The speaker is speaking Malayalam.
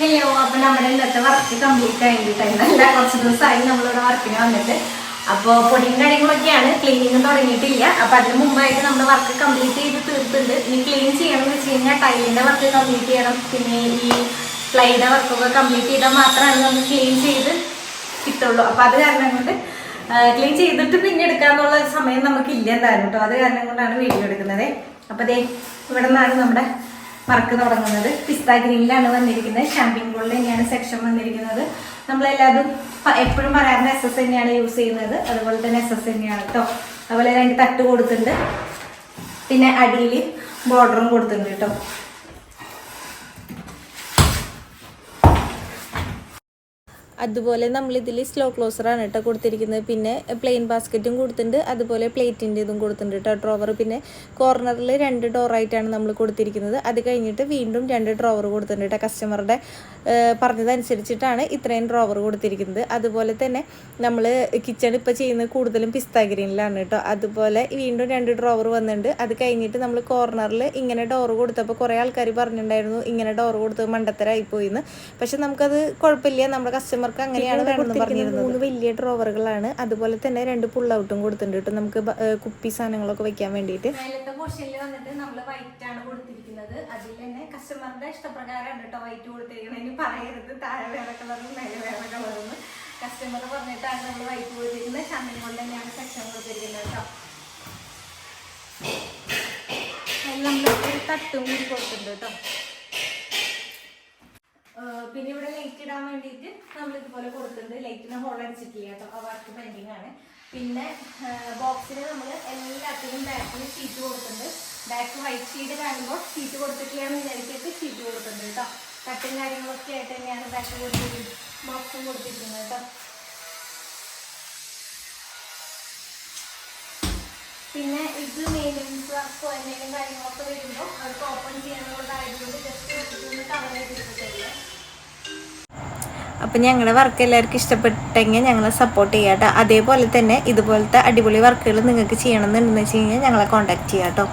ഹലോ അപ്പൊ നമ്മുടെ ഇന്നത്തെ വർക്ക് കംപ്ലീറ്റ് കഴിഞ്ഞിട്ടായിരുന്നല്ല കുറച്ച് ദിവസമായി നമ്മളിവിടെ വർക്കിന് വന്നിട്ട്. അപ്പോൾ പൊടിയും കാര്യങ്ങളൊക്കെയാണ്. ക്ലീനിങ് തുടങ്ങിയിട്ടില്ല. അപ്പൊ അതിന് മുമ്പായിട്ട് നമ്മുടെ വർക്ക് കംപ്ലീറ്റ് ചെയ്ത് തീർത്തുണ്ട് ഇനി ക്ലീൻ ചെയ്യണം എന്ന് വെച്ച് കഴിഞ്ഞാൽ ടൈലിന്റെ വർക്ക് കംപ്ലീറ്റ് ചെയ്യണം. പിന്നെ ഈ ഫ്ലൈയുടെ വർക്കൊക്കെ കംപ്ലീറ്റ് ചെയ്താൽ മാത്രമാണ് നമുക്ക് ക്ലീൻ ചെയ്ത് കിട്ടുള്ളൂ. അപ്പൊ അത് കാരണം കൊണ്ട് ക്ലീൻ ചെയ്തിട്ട് പിന്നെ എടുക്കാന്നുള്ള സമയം നമുക്ക് ഇല്ല എന്തായാലും കേട്ടോ. അത് കാരണം കൊണ്ടാണ് വീഡിയോ എടുക്കുന്നത്. അപ്പൊ ദേ ഇവിടെ നിന്നാണ് നമ്മുടെ വർക്ക് തുടങ്ങുന്നത്. പിസ്ത ഗ്രീനിലാണ് വന്നിരിക്കുന്നത്. ഷാമ്പിൻ തന്നെയാണ് സെക്ഷൻ വന്നിരിക്കുന്നത്. നമ്മളെല്ലാവരും എപ്പോഴും പറയാറുണ്ട് എസ് എസ് തന്നെയാണ് യൂസ് ചെയ്യുന്നത്. അതുപോലെ തന്നെ എസ് എസ് തന്നെയാണ് കേട്ടോ അതുപോലെ രണ്ട് തട്ട് കൊടുത്തിട്ടുണ്ട്. പിന്നെ അടിയിൽ ബോർഡറും കൊടുത്തിട്ടുണ്ട് കേട്ടോ അതുപോലെ നമ്മളിതിൽ സ്ലോ ക്ലോസറാണ് കേട്ടോ കൊടുത്തിരിക്കുന്നത്. പിന്നെ പ്ലെയിൻ ബാസ്ക്കറ്റും കൊടുത്തിട്ടുണ്ട്. അതുപോലെ പ്ലേറ്റിന്റെ ഇതും കൊടുത്തിട്ടുണ്ട് കേട്ടോ ഡ്രോവർ പിന്നെ കോർണറിൽ രണ്ട് ഡോറായിട്ടാണ് നമ്മൾ കൊടുത്തിരിക്കുന്നത്. അത് കഴിഞ്ഞിട്ട് വീണ്ടും രണ്ട് ഡ്രോവർ കൊടുത്തിട്ടുണ്ട് കേട്ടോ. കസ്റ്റമറുടെ പറഞ്ഞതനുസരിച്ചിട്ടാണ് ഇത്രയും ഡ്രോവർ കൊടുത്തിരിക്കുന്നത്. അതുപോലെ തന്നെ നമ്മൾ കിച്ചൺ ഇപ്പോൾ ചെയ്യുന്നത് കൂടുതലും പിസ്ത ഗ്രീനിലാണ് കേട്ടോ. അതുപോലെ വീണ്ടും രണ്ട് ഡ്രോവർ വന്നിട്ടുണ്ട്. അത് കഴിഞ്ഞിട്ട് നമ്മൾ കോർണറിൽ ഇങ്ങനെ ഡോർ കൊടുത്തപ്പോൾ കുറേ ആൾക്കാർ പറഞ്ഞിട്ടുണ്ടായിരുന്നു ഇങ്ങനെ ഡോർ കൊടുത്ത് മണ്ടത്തരായി പോയിന്ന് പക്ഷെ നമുക്കത് കുഴപ്പമില്ല. നമ്മുടെ കസ്റ്റമർക്ക് അങ്ങനെയാണ് വേണമെന്ന് പറഞ്ഞിരുന്നത്. മൂന്ന് വലിയ ഡ്രോവറുകളാണ്. അതുപോലെ തന്നെ രണ്ട് പുൾ ഔട്ടും കൊടുത്തിട്ടുണ്ട് കേട്ടോ. നമുക്ക് കുപ്പി സാധനങ്ങളൊക്കെ വെക്കാൻ വേണ്ടിയിട്ട്. മേലത്തെ പോർഷനിൽ വന്നിട്ട് നമ്മൾ വൈറ്റ് ആണ് കൊടുത്തിരിക്കുന്നത്. അതിൽ തന്നെ കസ്റ്റമറുടെ ഇഷ്ടപ്രകാരമാണ് കേട്ടോ വൈറ്റ് കൊടുത്തിരിക്കുന്നത്. പറയരുത്. താഴെ വേറെ കളറും മേലെ വേറെ കളറും കസ്റ്റമർ പറഞ്ഞിട്ടാണ് നമ്മൾ വൈറ്റ് കൊടുത്തിരിക്കുന്നത്. ഷാമ്പിൻ കൊണ്ട് തന്നെയാണ് സെക്ഷൻ കൊടുത്തിരിക്കുന്നത് കേട്ടോ. അതിൽ നമ്മൾ തട്ടും കൂടി കൊടുത്തിട്ടുണ്ട് കേട്ടോ. പിന്നെ ഇവിടെ ലൈറ്റ് ഇടാൻ വേണ്ടിയിട്ട് നമ്മൾ ഇതുപോലെ കൊടുത്തിട്ടുണ്ട് ലൈറ്റിന് ഹോൾ അടിച്ചിട്ടില്ല കേട്ടോ. ആ വർക്ക് പെൻഡിങ് ആണ്. പിന്നെ ബോക്സിന് നമ്മൾ എല്ലാത്തിനും ബാക്കിൽ ഷീറ്റ് കൊടുത്തിട്ടുണ്ട്. ബാക്ക് വൈറ്റ് ഷീറ്റ് കാണുമ്പോൾ ഷീറ്റ് കൊടുത്തിട്ടില്ല എന്ന് വിചാരിച്ചിട്ട് ഷീറ്റ് കൊടുത്തിട്ടുണ്ട് കേട്ടോ. കട്ടും കാര്യങ്ങളൊക്കെ ആയിട്ട് തന്നെയാണ് ബാക്ക് കൊടുത്തിരിക്കുന്നത്. ബോക്സും കൊടുത്തിരിക്കുന്നത് കേട്ടോ. പിന്നെ ഇത് മെയിന്റെനൻസ് വർക്കോ എന്തെങ്കിലും കാര്യങ്ങളൊക്കെ വരുമ്പോൾ അവർക്ക് ഓപ്പൺ ചെയ്യാനുള്ളതായതുകൊണ്ട് അപ്പം ഞങ്ങളുടെ വർക്ക് എല്ലാവർക്കും ഇഷ്ടപ്പെട്ടെങ്കിൽ ഞങ്ങളെ സപ്പോർട്ട് ചെയ്യാം കേട്ടോ അതേപോലെ തന്നെ ഇതുപോലത്തെ അടിപൊളി വർക്കുകൾ നിങ്ങൾക്ക് ചെയ്യണമെന്നുണ്ടെന്ന് വെച്ച് കഴിഞ്ഞാൽ ഞങ്ങളെ കോൺടാക്ട് ചെയ്യാം കേട്ടോ